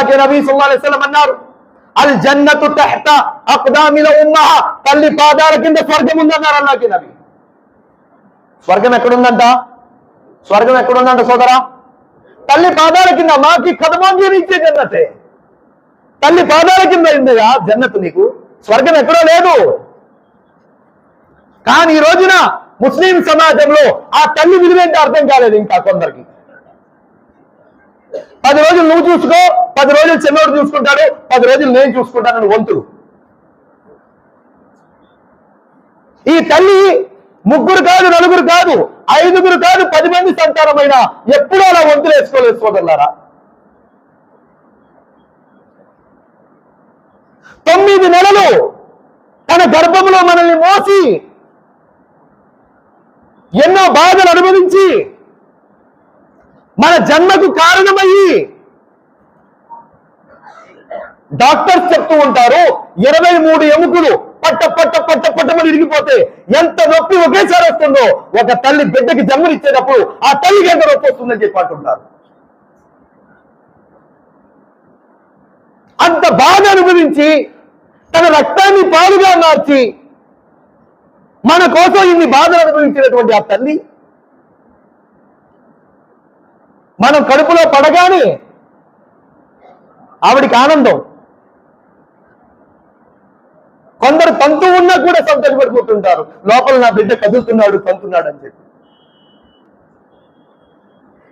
అలాగే నబీ సల్లల్లాహు అన్నారు అల్ జన్నతు తహత అక్దామిల ఉమ్మహ. తల్లి పాదాల కింద స్వర్గం ఉందన్నారు అల్లాకి నబీ. స్వర్గం ఎక్కడుందంట? స్వర్గం ఎక్కడుందంట సోదరా? తల్లి పాదాల కింద మాకి కథమాంజీని ఇచ్చే జన్నతే. తల్లి పాదాల కింద ఉందిగా జన్నతు నీకు? స్వర్గం ఎక్కడో లేదు. కానీ ఈ రోజున ముస్లిం సమాజంలో ఆ తల్లి విలువేంటి అర్థం కాలేదు ఇంకా కొందరికి. పది రోజులు నువ్వు చూసుకో పది రోజులు చిన్నోడు చూసుకుంటాడు పది రోజులు నేను చూసుకుంటానని వంతుడు. ఈ తల్లి ముగ్గురు కాదు నలుగురు కాదు ఐదుగురు కాదు పది మంది సంతానమైన ఎప్పుడూ అలా వంతులు వేసుకోలేదు సోదరులారా. తొమ్మిది నెలలు తన గర్భంలో మనల్ని మోసి ఎన్నో బాధలు అనుభవించి మన జన్మకు కారణమయ్యి డాక్టర్స్ చెప్తూ ఉంటారు ఇరవై మూడు ఎముకలు పట్ట పట్ట పట్ట పట్టమని ఇరిగిపోతే ఎంత నొప్పి ఒకేసారి వస్తుందో ఒక తల్లి బిడ్డకి జన్మనిచ్చేటప్పుడు ఆ తల్లికి ఎంత నొప్పి వస్తుందని చెప్పి అంటుంటారు. అంత బాధ అనుభవించి తన రక్తాన్ని పాలుగా మార్చి మన కోసం ఇన్ని బాధలు అనుభవించినటువంటి ఆ తల్లి మనం కడుపులో పడగానే ఆవిడికి ఆనందం. కొందరు తంతు ఉన్నా కూడా సంతోషపడిపోతుంటారు. లోపల నా బిడ్డ కదులుతున్నాడు తంతున్నాడు అని చెప్పి.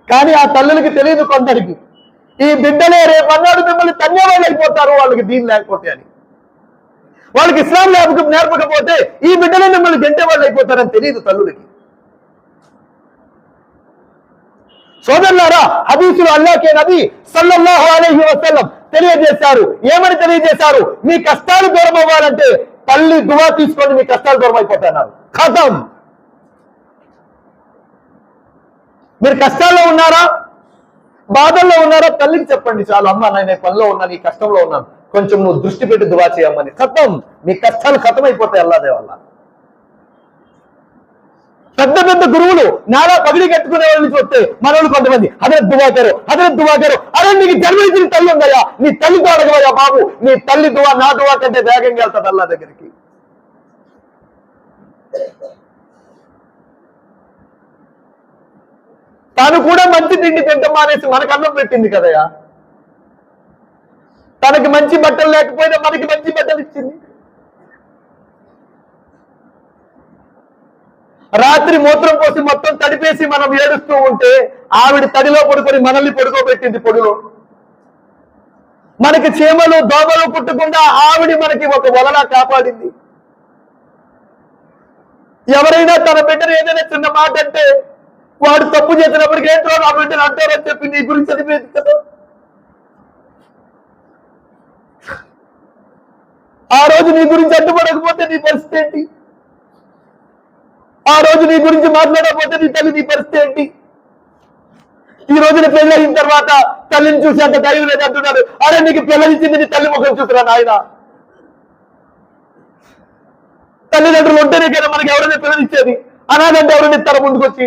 కానీ ఆ తల్లులకి తెలియదు కొందరికి. ఈ బిడ్డలే రేపు అన్నాడు మిమ్మల్ని తన్యవాళ్ళు అయిపోతారు వాళ్ళకి దీని లేకపోతే అని. వాళ్ళకి ఇస్లాం లేపక నేర్పకపోతే ఈ బిడ్డలే మిమ్మల్ని గంటే వాళ్ళు అయిపోతారని తెలియదు తల్లులకి. సోదరులారా హదీసులు అల్లాకే నబీ సల్లల్లాహు అలైహి వసల్లం తెలియజేశారు. ఏమని తెలియజేశారు? మీ కష్టాలు దూరం అవ్వాలంటే తల్లి దువా తీసుకొని మీ కష్టాలు దూరం అయిపోతున్నారు కథం మీరు కష్టాల్లో ఉన్నారా? బాధల్లో ఉన్నారా? తల్లికి చెప్పండి చాలు అమ్మ నేను పనిలో ఉన్నాను ఈ కష్టంలో ఉన్నాను. కొంచెం నువ్వు దృష్టి పెట్టి దువా చేయమ్మని. కథం మీ కష్టాలు ఖతం అయిపోతాయి అల్లాదే వల్ల పెద్ద పెద్ద గురువులు నాలా పగిడి కట్టుకునే వాళ్ళని చూస్తే మనోళ్ళు కొంతమంది అదే దువాకారు అదే దువాకారు అరే నీకు జన్మనిచ్చిన తల్లి ఉందయ్యా నీ తల్లితో అడగవయ్యా బాబు నీ తల్లి దువా నా దువా కంటే వేగంగా వెళ్తాడు అల్లా దగ్గరికి. తను కూడా మంచి తిండి తింటాం మానేసి మనకు అన్నం పెట్టింది కదయ్యా. తనకి మంచి బట్టలు లేకపోయినా మనకి మంచి బట్టలు ఇచ్చింది. రాత్రి మూత్రం పోసి మొత్తం తడిపేసి మనం ఏడుస్తూ ఉంటే ఆవిడ తడిలో పడుకొని మనల్ని పడుకోబెట్టింది పొడిలో. మనకి చీమలు దోమలు పుట్టకుండా ఆవిడ మనకి ఒక వలలా కాపాడింది. ఎవరైనా తన బిడ్డను ఏదైనా చిన్న మాట అంటే వాడు తప్పు చేసినప్పటికీ ఏంటో నా బిడ్డను అంటారని చెప్పి నీ గురించి చదివేది కదా. ఆ రోజు నీ గురించి అడ్డుపడకపోతే నీ పరిస్థితి ఏంటి? ఆ రోజు నీ గురించి మాట్లాడకపోతే నీ తల్లి నీ పరిస్థితి ఏంటి? ఈ రోజున పెళ్ళి అయిన తర్వాత తల్లిని చూసి అంత ధైర్యం లేదు అంటున్నాడు అరే నీకు పిల్లనిచ్చింది నీ తల్లి ముఖం చూసిరా నాయన? తల్లిదండ్రులు ఉంటేనే కదా మనకి ఎవరైనా పిల్లనిచ్చేది అనాథంటే ఎవరైనా ఇస్తారా ముందుకొచ్చి?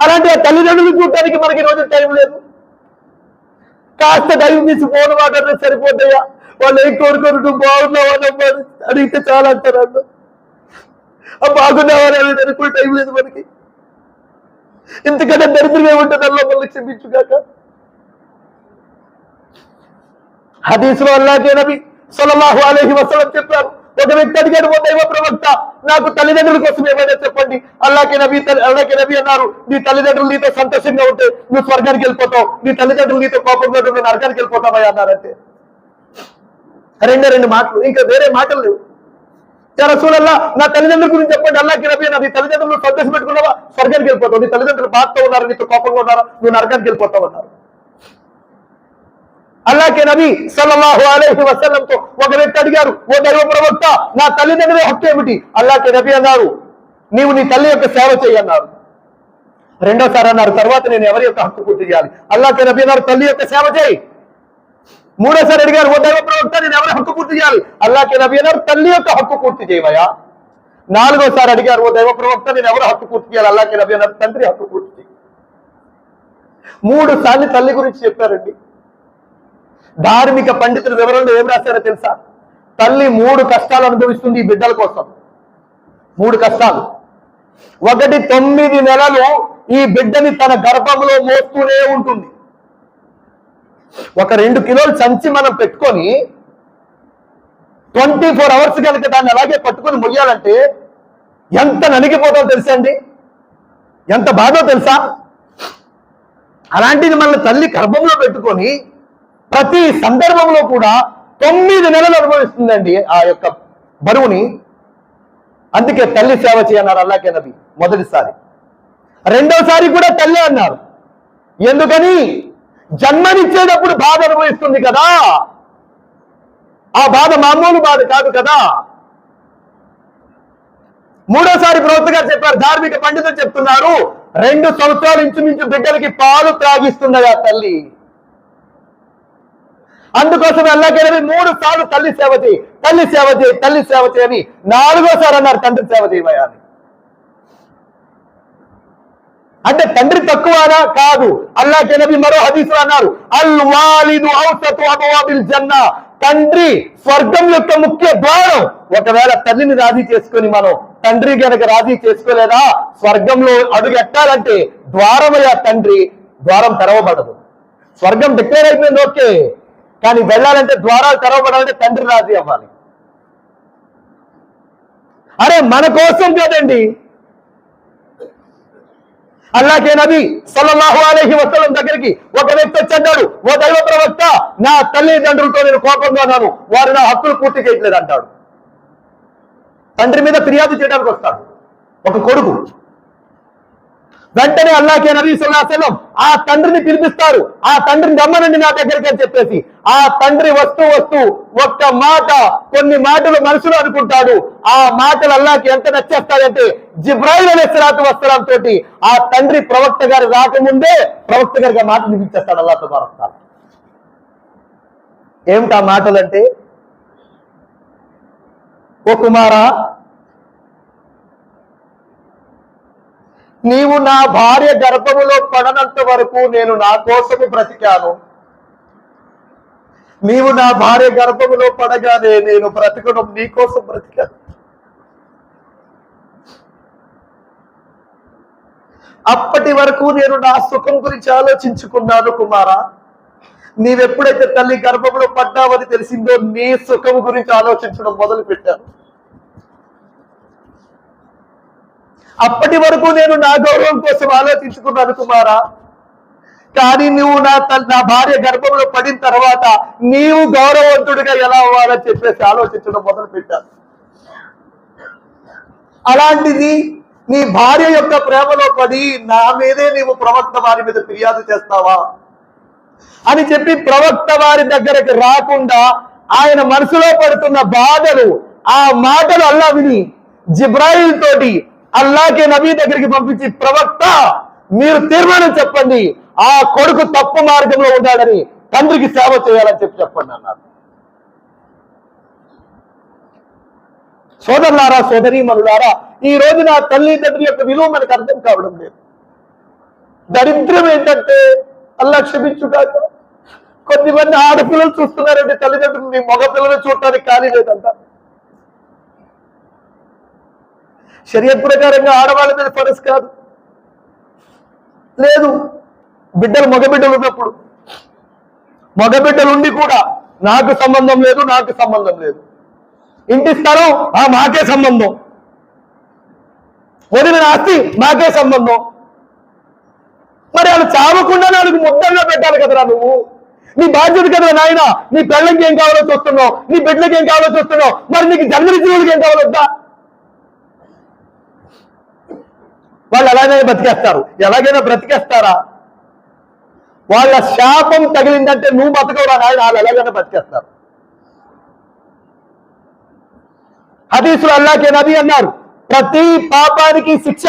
అలాంటి ఆ తల్లిదండ్రులు చూడటానికి మనకి ఈ రోజు టైం లేదు. కాస్త ధైర్యం తీసి ఫోన్ మాట్లాడితే సరిపోతాయా వాళ్ళు ఏం కోరుకోరు? నువ్వు బాగున్నావా? అడిగితే చాలా అంటారు అన్న బాగున్నావా అని అనుకునే టైం లేదు మనకి. ఇంతకంటే దరిద్రమే ఏముంటుంది? అల్లా మళ్ళీ క్షమించుగాక హదీసులో అల్లాకే నబి సల్లల్లాహు అలైహి చెప్పారు. ఒక వ్యక్తి అడిగాడు ఓ దైవ ప్రవక్త నాకు తల్లిదండ్రుల కోసం ఏమైనా చెప్పండి? అల్లాకే నబి తల్లి- అల్లాకే నవి అన్నారు నీ తల్లిదండ్రులు నీతో సంతోషంగా ఉంటే నువ్వు స్వర్గానికి వెళ్ళిపోతావు. నీ తల్లిదండ్రులు నీతో కోపంగా ఉంటే నువ్వు నరకానికి వెళ్ళిపోతావా అన్నారంటే. రెండే రెండు మాటలు ఇంకా వేరే మాటలు లేవు. చాలా నా తల్లిదండ్రుల గురించి చెప్పండి. అల్లాకి రబీ నా నీ తల్లిదండ్రులు సంతోషం పెట్టుకున్నావా? స్వర్గానికి వెళ్ళిపోతావు. నీ తల్లిదండ్రులు బాధతో ఉన్నారు నీతో కోపంగా ఉన్నారు నువ్వు నరకానికి వెళ్ళిపోతావు అన్నారు. అల్లాకే నబీ సల్లల్లాహు అలైహి వసల్లంతో ఒక వ్యక్తి అడిగారు ఓ దైవ ప్రవక్త నా తల్లిదండ్రుల హక్కు ఏమిటి? అల్లాకే నబీ అన్నారు నీవు నీ తల్లి యొక్క సేవ చేయన్నారు రెండోసారి అన్నారు తర్వాత నేను ఎవరి యొక్క హక్కు పూర్తి చేయాలి? అల్లాకే నబీ అన్నారు తల్లి యొక్క సేవ చేయి. మూడోసారి అడిగారు ఓ దైవ ప్రవక్త నేను ఎవరి హక్కు పూర్తి చేయాలి? అల్లాకే నబీ అన్నారు తల్లి యొక్క హక్కు పూర్తి చేయవయా నాలుగోసారి అడిగారు ఓ దైవ ప్రవక్త నేను ఎవరి హక్కు పూర్తి చేయాలి? అల్లాకే నబీ అన్నారు తండ్రి హక్కు పూర్తి చేయి. మూడు సార్లు తల్లి గురించి చెప్పారండి. ధార్మిక పండితుల వివరంలో ఏం రాశారో తెలుసా? తల్లి మూడు కష్టాలు అనుభవిస్తుంది ఈ బిడ్డల కోసం. మూడు కష్టాలు. ఒకటి తొమ్మిది నెలలు ఈ బిడ్డని తన గర్భంలో మోస్తూనే ఉంటుంది. ఒక రెండు కిలోలు సంచి మనం పెట్టుకొని ట్వంటీ ఫోర్ అవర్స్ కనుక దాన్ని అలాగే పట్టుకొని ముయ్యాలంటే ఎంత నలిగిపోతాం తెలుసా అండి? ఎంత బాధో తెలుసా? అలాంటిది మన తల్లి గర్భంలో పెట్టుకొని ప్రతి సందర్భంలో కూడా తొమ్మిది నెలలు అనుభవిస్తుందండి ఆ యొక్క బరువుని. అందుకే తల్లి సేవ చేయన్నారు అల్లాకే నబి మొదటిసారి. రెండోసారి కూడా తల్లి అన్నారు. ఎందుకని? జన్మనిచ్చేటప్పుడు బాధ అనుభవిస్తుంది కదా. ఆ బాధ మామూలు బాధ కాదు కదా. మూడోసారి ప్రవక్త గారు చెప్పారు ధార్మిక పండితులు చెప్తున్నారు రెండు సంవత్సరాలు ఇంచుమించు బిడ్డలకి పాలు త్రాగిస్తుంది ఆ తల్లి? అందుకోసం అల్లాకెళ్ళి మూడు సార్లు తల్లి సేవ చేయి తల్లి సేవ చేయి తల్లి సేవ చేయని నాలుగోసారి అన్నారు తండ్రి సేవ చేయమని అంటే తండ్రి తక్కువనా? కాదు. అల్లా నబి మరో హదీసులో అన్నారు అల్ వాలిదు ఔసతు అబవాబిల్ జన్నా. తండ్రి స్వర్గం యొక్క ముఖ్య ద్వారం. ఒకవేళ తల్లిని రాజీ చేసుకొని మనం తండ్రి గనక రాజీ చేసుకోలేదా? స్వర్గంలో అడుగెట్టాలంటే ద్వారమయ్యా తండ్రి ద్వారం తెరవబడదు. స్వర్గం డిక్లేర్ అయిపోయింది ఓకే. కానీ వెళ్ళాలంటే ద్వారాలు తెరవబడాలంటే తండ్రి రాజీ అవ్వాలి. అరే మన కోసం కదండి. అల్లాకే నబీ సల్లల్లాహు అలైహి వసల్లం దగ్గరికి ఒక వ్యక్తి వచ్చి అన్నాడు ఓ దైవ ప్రవక్త నా తల్లిదండ్రులతో నేను కోపంగా ఉన్నాను వారు నా హక్కులు పూర్తి చేయట్లేదు అంటాడు. తండ్రి మీద ఫిర్యాదు చేయడానికి వస్తాడు. ఒక కొడుకు వెంటనే అల్లాకే నబీ సుల్లాసలం ఆ తండ్రిని పిలిపిస్తారు. ఆ తండ్రిని రమ్మనండి నా దగ్గరికి అని చెప్పేసి. ఆ తండ్రి వస్తూ వస్తూ ఒక్క మాట కొన్ని మాటలు మనసులో అనుకుంటాడు. ఆ మాటలు అల్లాకి ఎంత నచ్చేస్తాడంటే జిబ్రాయిల్ అనే సిరాతు వస్త్రం తోటి ఆ తండ్రి ప్రవక్త గారు రాకముందే ప్రవక్త గారికి మాట వినిపించేస్తాడు అల్లా భారత ఏమిటా మాటలంటే? ఓ కుమారా నీవు నా భార్య గర్భములో పడనంత వరకు నేను నా కోసము బ్రతికాను. నీవు నా భార్య గర్భములో పడగానే నేను బ్రతకడం నీకోసం బ్రతికాను. అప్పటి వరకు నేను నా సుఖం గురించి ఆలోచించుకున్నాను కుమారా. నీవెప్పుడైతే తల్లి గర్భంలో పడ్డావని తెలిసిందో నీ సుఖం గురించి ఆలోచించడం మొదలు పెట్టాను అప్పటి వరకు నేను నా గౌరవం కోసం ఆలోచించుకున్నాను కుమారా. కానీ నువ్వు నా తల్- నా భార్య గర్భంలో పడిన తర్వాత నీవు గౌరవవంతుడిగా ఎలా అవ్వాలని చెప్పేసి ఆలోచించడం మొదలు పెట్టాను అలాంటిది నీ భార్య యొక్క ప్రేమలో పడి నా మీదే నీవు ప్రవక్త వారి మీద ఫిర్యాదు చేస్తావా? అని చెప్పి ప్రవక్త వారి దగ్గరకు రాకుండా ఆయన మనసులో పడుతున్న బాధలు ఆ మాటలు అల్లా విని జిబ్రాయిల్ తోటి అల్లాకే నబీ దగ్గరికి పంపించి ప్రవక్త మీరు తీర్మానం చెప్పండి. ఆ కొడుకు తప్పు మార్గంలో ఉన్నాడని తండ్రికి సేవ చేయాలని చెప్పి చెప్పండి అన్నారు. సోదరులారా సోదరీమణులారా ఈ రోజు నా తల్లిదండ్రుల యొక్క విలువ మనకు అర్థం కావడం లేదు. దరిద్రం ఏంటంటే అల్లా క్షమించుగాక. కొద్దిమంది ఆడపిల్లలు చూస్తున్నారంటే తల్లిదండ్రులు మగ పిల్లలు చూడటానికి ఖాళీ లేదంటారు శరీర ప్రకారంగా ఆడవాళ్ళ మీద ఫరస్ కాదు. లేదు బిడ్డలు మగబిడ్డలు ఉన్నప్పుడు. మగబిడ్డలు ఉండి కూడా నాకు సంబంధం లేదు నాకు సంబంధం లేదు. ఇంటి స్థలం ఆ మాకే సంబంధం. వదిలిన ఆస్తి మాకే సంబంధం. మరి వాళ్ళు చావకుండా నాకు మొత్తంగా పెట్టాలి కదరా నువ్వు? నీ బాధ్యత కదా నాయన నీ పెళ్ళకి ఏం కావాలో చూస్తున్నావు నీ బిడ్డలకి ఏం కావాలో చూస్తున్నావు మరి నీకు జన్మనిచ్చిన జీవులకి ఏం కావాలో వద్దా? వాళ్ళు ఎలాగైనా బ్రతికేస్తారు ఎలాగైనా బ్రతికేస్తారా? వాళ్ళ శాపం తగిలిందంటే నువ్వు బతకవురా నాయన వాళ్ళు ఎలాగైనా బ్రతికేస్తారు హదీసులు అల్లాకే నబీ అన్నారు ప్రతి పాపానికి శిక్ష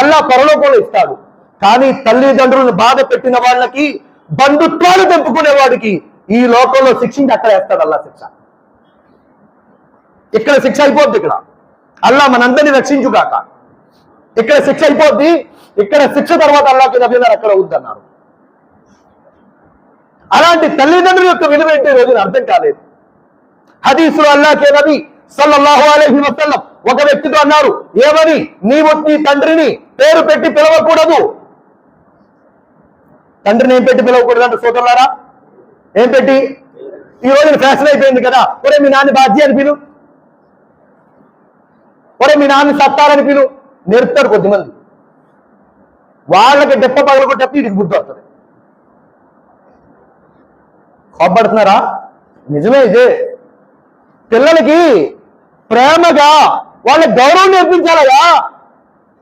అల్లా పరలోకంలో ఇస్తాడు. కానీ తల్లిదండ్రులను బాధ పెట్టిన వాళ్ళకి బంధుత్వాలు తెంపుకునే వాడికి ఈ లోకంలో శిక్షించి అక్కడ వేస్తాడు అల్లా శిక్ష. ఇక్కడ శిక్ష అయిపోద్ది ఇక్కడ. అల్లా మనందరినీ రక్షించుగాక. ఇక్కడ శిక్ష అయిపోద్ది. ఇక్కడ శిక్ష తర్వాత అల్లాకి నబీ అక్కడ వద్దన్నారు. అలాంటి తల్లిదండ్రుల యొక్క విలువ ఏంటి రోజున అర్థం కాలేదు. హదీసులు అల్లాకే నబీ సల్లల్లాహు అలైహి వసల్లం ఒక వ్యక్తితో అన్నారు ఏమని నీవు నీ తండ్రిని పేరు పెట్టి పిలవకూడదు. తండ్రిని ఏం పెట్టి పిలవకూడదు అంటే సోదరులారా? ఏం పెట్టి? ఈ రోజున ఫ్యాషన్ అయిపోయింది కదా. ఒరే మీ నాన్న బాధ్య అని పిలు. ఒరే మీ నాన్న సత్తారని పిలు. నేర్పుతారు కొద్దిమంది. వాళ్ళకి డెప్ప పగలగొట్టేప్పుడు వీడికి గుర్తు వస్తుంది. కోపడుతున్నారా నిజమే ఇదే. పిల్లలకి ప్రేమగా వాళ్ళ గౌరవం నేర్పించాలయా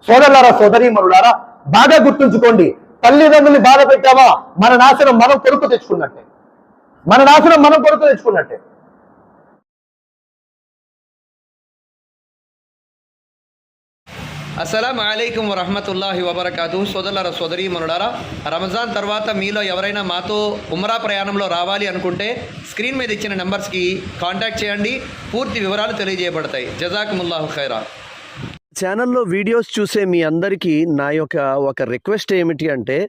సోదరులారా సోదరీమరులారా బాగా గుర్తుంచుకోండి. తల్లిదండ్రుల్ని బాధ పెట్టావా? మన నాశనం మనం కొడుకు తెచ్చుకున్నట్టే. మన నాశనం మనం కొడుకు తెచ్చుకున్నట్టే. అస్సలం అయికం వరహమతుల్లాహి వబర్కాతు. సోదరులారా సోదరి మనుడారా రంజాన్ తర్వాత మీలో ఎవరైనా మాతో ఉమరా ప్రయాణంలో రావాలి అనుకుంటే స్క్రీన్ మీద ఇచ్చిన నెంబర్స్కి కాంటాక్ట్ చేయండి. పూర్తి వివరాలు తెలియజేయబడతాయి. జజాకుముల్లాహు ఖైరా. ఛానల్లో వీడియోస్ చూసే మీ అందరికీ నా యొక్క ఒక రిక్వెస్ట్ ఏమిటి అంటే